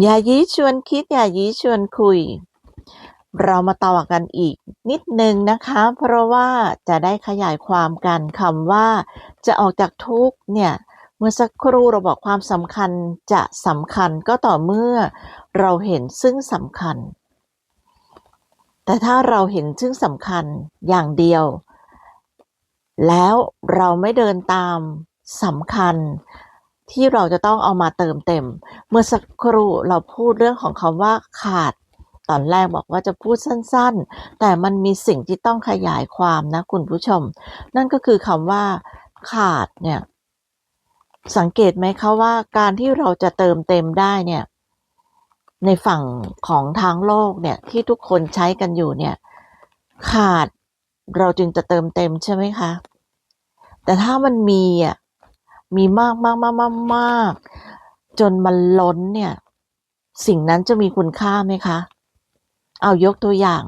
อย่ายี้ชวนคิดอย่ายี้ชวนคุย เรามาต่อกันอีกนิดนึงนะคะ เพราะว่าจะได้ขยายความกันคำว่า จะออกจากทุกเนี่ยเมื่อสักครู่เราบอกความสำคัญจะสำคัญก็ต่อเมื่อเราเห็นซึ่งสำคัญ แต่ถ้าเราเห็นซึ่งสำคัญอย่างเดียว แล้วเราไม่เดินตามสำคัญ ที่เราจะต้องเอามาเติมเต็ม เมื่อสักครู่เราพูดเรื่องของคำว่าขาด ตอนแรกบอกว่าจะพูดสั้นๆ แต่มันมีสิ่งที่ต้องขยายความนะคุณผู้ชม นั่นก็คือคำว่า ขาดเนี่ย สังเกตไหมคะว่าการที่เราจะเติมเต็มได้เนี่ย ในฝั่งของทางโลกเนี่ยที่ทุกคนใช้กันอยู่เนี่ย ขาดเราจึงจะเติมเต็มใช่ไหมคะ แต่ถ้ามันมีอะ มีมากมากมากมากมากจนมันล้นเนี่ย สิ่งนั้นจะมีคุณค่าไหมคะ เอายกตัวอย่าง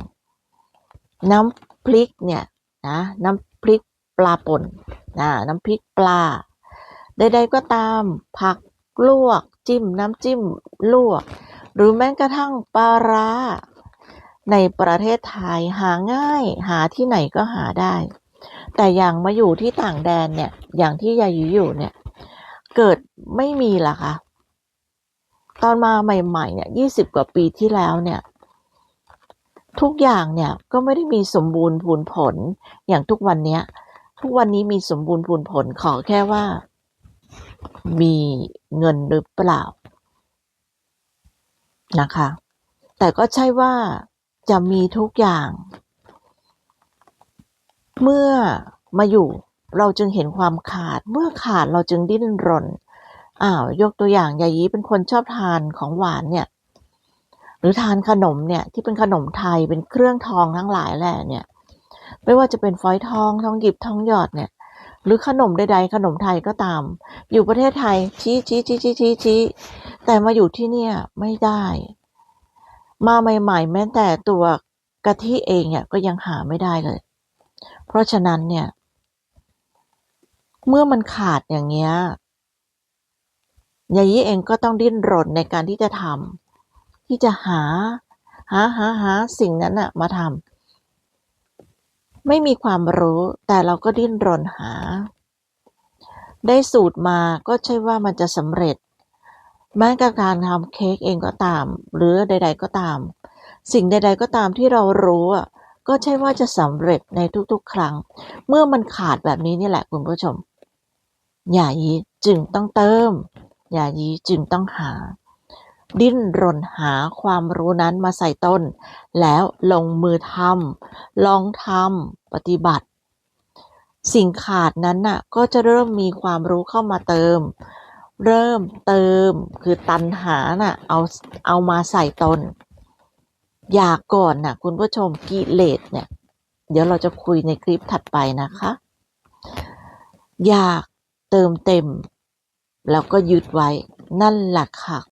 น้ำพริกเนี่ยนะน้ำพริกปลาป่นนะน้ำพริกปลา ใดๆก็ตามผักลวก จิ้มน้ำจิ้มลวก หรือแม้กระทั่งปลาร้าในประเทศไทยหาง่าย หาที่ไหนก็หาได้ แต่อย่างมาอยู่ที่ต่างแดนเนี่ย อย่างที่ยายอยู่อยู่เนี่ย เกิดไม่มีล่ะคะตอนมาใหม่ๆเนี่ยยี่สิบกว่าปีที่แล้วเนี่ย ทุกอย่างเนี่ยก็ไม่ได้มีสมบูรณ์พูนผลอย่างทุกวันเนี้ย ทุกวันนี้มีสมบูรณ์พูนผลขอแค่ว่า มีเงินหรือเปล่านะคะ แต่ก็ใช่ว่าจะมีทุกอย่าง เมื่อมาอยู่เราจึงเห็นความขาด เมื่อขาดเราจึงดิ้นรนอ้าวยกตัวอย่างยายีเป็นคนชอบทานของหวานเนี่ย หรือทานขนมเนี่ยที่เป็นขนมไทยเป็นเครื่องทองทั้งหลายแหละเนี่ย ไม่ว่าจะเป็นฟอยทองทองหยิบทองหยอดเนี่ย หรือขนมใดๆขนมไทยก็ตาม อยู่ประเทศไทยชี้ชี้ชี้ชี้ชี้ชี้แต่มาอยู่ที่เนี่ยไม่ได้ มาใหม่ ๆ แม้แต่ตัวกะทิเองเนี่ยก็ยังหาไม่ได้เลย ราะฉะนั้นเนี่ย เมื่อมันขาดอย่างเงี้ยยายีเองก็ต้องดิ้นรนในการที่จะทำที่จะหา หาหาหาสิ่งนั้นอะมาทำไม่มีความรู้แต่เราก็ดิ้นรนหา ได้สูตรมาก็ใช่ว่ามันจะสำเร็จแม้กระการทำเค้กเองก็ตาม หรือใด ๆ ก็ตาม สิ่งใด ๆ ก็ตามที่เรารู้อะ ก็ใช่ว่าจะสำเร็จในทุกๆ ครั้ง เมื่อมันขาดแบบนี้นี่แหละคุณผู้ชม อย่ายีจึงต้องเติม อย่ายีจึงต้องหา ดิ้นรนหาความรู้นั้นมาใส่ต้น แล้วลงมือทำลองทำปฏิบัติ สิ่งขาดนั้นน่ะก็จะเริ่มมีความรู้เข้ามาเติม เริ่มเติมคือตันหาน่ะเอาเอามาใส่ตน อยากก่อนน่ะคุณผู้ชมกิเลสเนี่ย เดี๋ยวเราจะคุยในคลิปถัดไปนะคะ อยากเติมเต็ม แล้วก็ยึดไว้นั่นแหละค่ะ